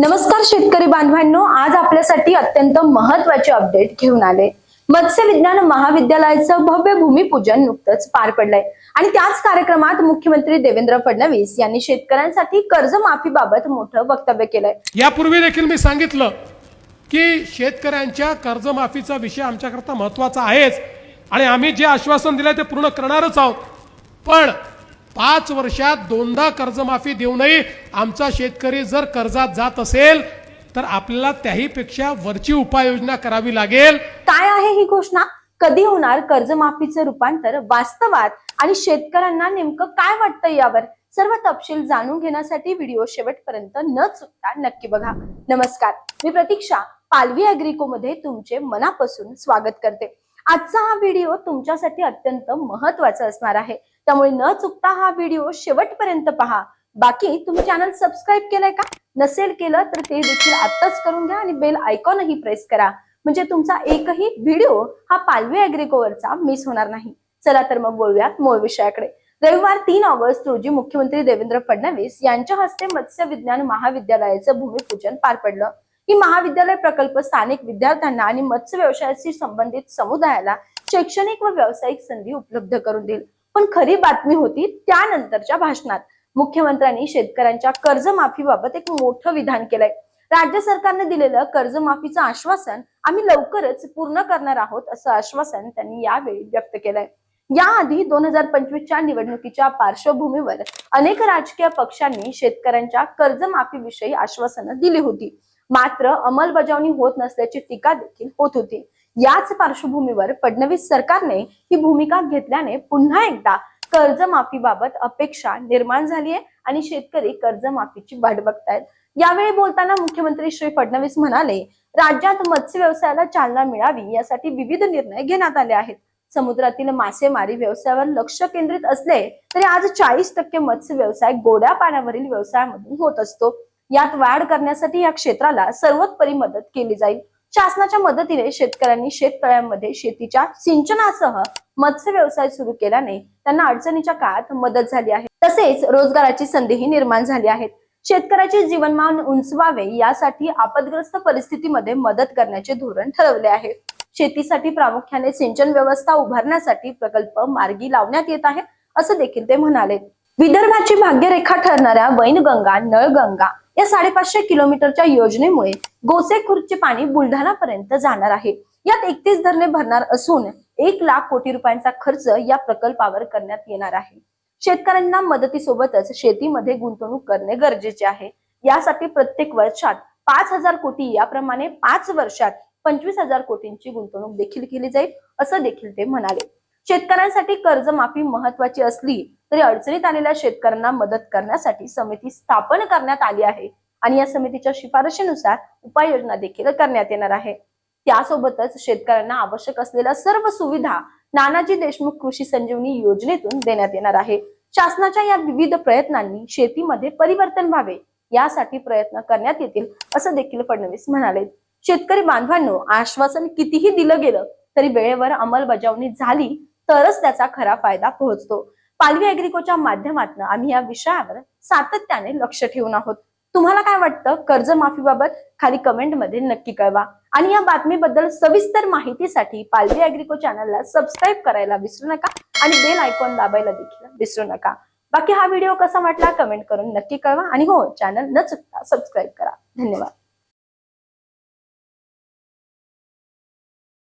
नमस्कार शेतकरी बांधवांनो आज आपल्यासाठी अत्यंत महत्त्वाचे अपडेट घेऊन आले. मत्स्य विज्ञान महाविद्यालयाचं भव्य भूमिपूजन नुकतंच पार पडलंय. आणि त्याच कार्यक्रमात मुख्यमंत्री देवेंद्र फडणवीस यांनी शेतकऱ्यांसाठी कर्जमाफीबाबत मोठं वक्तव्य केलंय. यापूर्वी देखील मी सांगितलं की शेतकऱ्यांच्या कर्जमाफीचा विषय आमच्याकरता महत्त्वाचा आहेच. आणि आम्ही जे आश्वासन दिलं ते पूर्ण करणारच आहोत. पण पाच वर्षात दोनदा कर्जमाफी देऊनही आमचा शेतकरी जर कर्जात जात असेल तर आपल्याला त्याहीपेक्षा वरची उपाययोजना करावी लागेल. काय आहे ही घोषणा? कधी होणार कर्जमाफीचं रूपांतर? वास्तवात आणि शेतकऱ्यांना नेमकं काय वाटतं यावर? सर्व तपशील जाणून घेण्यासाठी व्हिडिओ शेवटपर्यंत न चुकता नक्की बघा. नमस्कार. मी प्रतीक्षा पालवी अॅग्रिको मध्ये तुमचे मनापासून स्वागत करते. आजचा हा व्हिडिओ तुमच्यासाठी अत्यंत महत्त्वाचा असणार आहे. त्यामुळे न चुकता हा व्हिडिओ शेवटपर्यंत पहा. बाकी तुम्ही चॅनल सबस्क्राईब केलंय का? नसेल केलं तर ते देखील आत्ताच करून घ्या आणि बेल आयकॉनही प्रेस करा. म्हणजे तुमचा एकही व्हिडिओ हा पालवी अॅग्रिकोवरचा मिस होणार नाही. चला तर मग बोलूयात मूळ विषयाकडे. रविवार तीन ऑगस्ट रोजी मुख्यमंत्री देवेंद्र फडणवीस यांच्या हस्ते मत्स्य विज्ञान महाविद्यालयाचं भूमिपूजन पार पडलं. ही महाविद्यालय प्रकल्प स्थानिक विद्यार्थ्यांना आणि मत्स्य व्यवसायाशी संबंधित समुदायाला शैक्षणिक व व्यावसायिक संधी उपलब्ध करून देईल. पण खरी बातमी होती त्यानंतरच्या भाषणात. मुख्यमंत्र्यांनी शेतकऱ्यांच्या कर्जमाफीबाबत एक मोठं विधान केलंय. राज्य सरकारने दिलेलं कर्जमाफीचं आश्वासन आम्ही लवकरच पूर्ण करणार आहोत असं आश्वासन त्यांनी यावेळी व्यक्त केलंय. याआधी दोन हजार पंचवीसच्या निवडणुकीच्या पार्श्वभूमीवर अनेक राजकीय पक्षांनी शेतकऱ्यांच्या कर्जमाफीविषयी आश्वासनं दिली होती. मात्र अंमलबजावणी होत नसल्याची टीका देखील होत होती. याच पार्श्वभूमीवर फडणवीस सरकारने ही भूमिका घेतल्याने पुन्हा एकदा कर्जमाफीबाबत अपेक्षा निर्माण झाली आहे आणि शेतकरी कर्जमाफीची वाट बघतायत. यावेळी बोलताना मुख्यमंत्री श्री फडणवीस म्हणाले राज्यात मत्स्य व्यवसायाला चालना मिळावी यासाठी विविध निर्णय घेण्यात आले आहेत. समुद्रातील मासेमारी व्यवसायावर लक्ष केंद्रित असले तरी आज चाळीस टक्के मत्स्य व्यवसाय गोड्या पाण्यावरील व्यवसायामधून होत असतो. यात वाढ करण्यासाठी या क्षेत्राला सर्वोत्परी मदत केली जाईल. शासनाच्या मदतीने शेतकऱ्यांनी शेततळ्यांमध्ये शेतीच्या सिंचनासह मत्स्य व्यवसाय सुरू केल्याने त्यांना अडचणीच्या काळात मदत झाली आहे. तसेच रोजगाराची संधीही निर्माण झाली आहेत. शेतकऱ्याचे जीवनमान उंचवावे यासाठी आपदग्रस्त परिस्थितीमध्ये मदत करण्याचे धोरण ठरवले आहे. शेतीसाठी प्रामुख्याने सिंचन व्यवस्था उभारण्यासाठी प्रकल्प मार्गी लावण्यात येत आहे असं देखील ते म्हणाले. विदर्भाची भाग्यरेखा ठरणाऱ्या वैनगंगा नळगंगा या साडेपाचशे किलोमीटरच्या योजनेमुळे गोसेखुर्दचे पाणी बुलढाणापर्यंत जाणार आहे. यात एकतीस धरणे भरणार असून एक लाख कोटी रुपयांचा खर्च या प्रकल्पावर करण्यात येणार आहे. शेतकऱ्यांना मदतीसोबतच शेतीमध्ये गुंतवणूक करणे गरजेचे आहे. यासाठी प्रत्येक वर्षात पाच हजार कोटी याप्रमाणे पाच वर्षात पंचवीस हजार कोटींची गुंतवणूक देखील केली जाईल असं देखील ते म्हणाले. शेतकऱ्यांसाठी कर्जमाफी महत्वाची असली तरी अडचणीत आलेल्या शेतकऱ्यांना मदत करण्यासाठी समिती स्थापन करण्यात आली आहे. आणि या समितीच्या शिफारशीनुसार उपाययोजना देखील करण्यात येणार आहे. त्यासोबतच शेतकऱ्यांना आवश्यक असलेल्या सर्व सुविधा नानाजी देशमुख कृषी संजीवनी योजनेतून देण्यात येणार आहे. शासनाच्या या विविध प्रयत्नांनी शेतीमध्ये परिवर्तन व्हावे यासाठी प्रयत्न करण्यात येतील असं देखील फडणवीस म्हणाले. शेतकरी बांधवांनो आश्वासन कितीही दिलं गेलं तरी वेळेवर अंमलबजावणी झाली तरच त्याचा खरा फायदा पोहोचतो. पालवी अॅग्रिकोच्या माध्यमातून आम्ही या विषयावर सातत्याने लक्ष ठेवून आहोत. तुम्हाला काय वाटतं? कर्जमाफीबाबत खाली कमेंटमध्ये नक्की कळवा. आणि या बातमीबद्दल सविस्तर माहितीसाठी पालवी अॅग्रिको चॅनलला सबस्क्राईब करायला विसरू नका आणि बेल आयकॉन दाबायला देखील विसरू नका. बाकी हा व्हिडिओ कसा वाटला? कमेंट करून नक्की कळवा. आणि हो चॅनल न चुकता सबस्क्राईब करा. धन्यवाद.